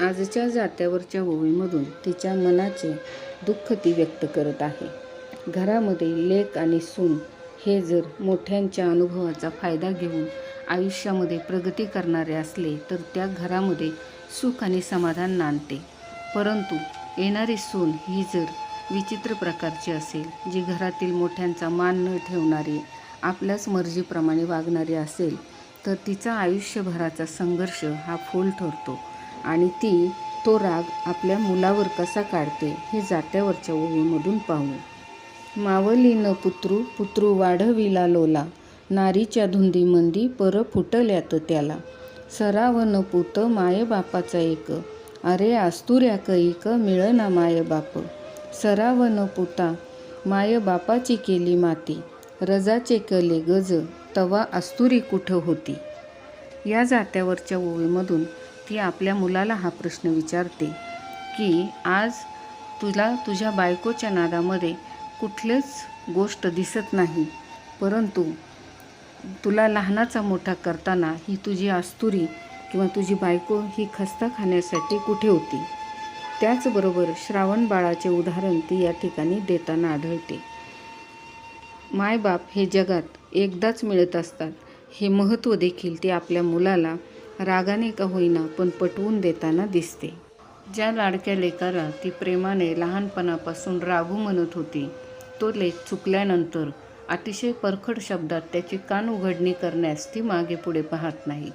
आजच्या जात्यावरच्या ओळीमधून तिच्या मनाचे दुःख ती व्यक्त करत आहे. घरामध्ये लेक आणि सून हे जर मोठ्यांच्या अनुभवाचा फायदा घेऊन आयुष्यामध्ये प्रगती करणारे असले तर त्या घरामध्ये सुख आणि समाधान नांदते. परंतु येणारी सून ही जर विचित्र प्रकारची असेल जी घरातील मोठ्यांचा मान न ठेवणारी आपल्याच मर्जीप्रमाणे वागणारी असेल तर तिचा आयुष्यभराचा संघर्ष हा फोल ठरतो. आणि ती तो राग आपल्या मुलावर कसा काढते हे जात्यावरच्या ओळीमधून पाहू. मावलीनं पुत्रू पुत्रू वाढविला लोला. नारीच्या धुंदीमंदी पर फुटल्यात त्याला. सराव पुत मायबापाचा एक. अरे आस्तुऱ्या कैक मिळना मायबाप. बाप पुता मायबापाची केली माती. रजाचे कले गज तवा आस्तुरी कुठं होती? या जात्यावरच्या ओळीमधून ती आपल्या मुलाला हा प्रश्न विचारते की आज तुला तुझ्या बायकोच्या नादामध्ये कुठलीच गोष्ट दिसत नाही परंतु तुला लहानाचा मोठा करताना ही तुझी आस्तुरी किंवा तुझी बायको ही खस्ता खाण्यासाठी कुठे होती? त्याचबरोबर श्रावण बाळाचे उदाहरण ती या ठिकाणी देताना आढळते. मायबाप हे जगात एकदाच मिळत असतात. हे महत्त्व देखील ती आपल्या मुलाला रागाने का होईना पण पटवून देताना दिसते. ज्या लाडक्या लेकाला ती प्रेमाने लहानपणापासून रागू म्हणत होती तो लेख चुकल्यानंतर अतिशय परखड शब्दात त्याची कान उघडणी करण्यास ती मागे पुढे पाहत नाही.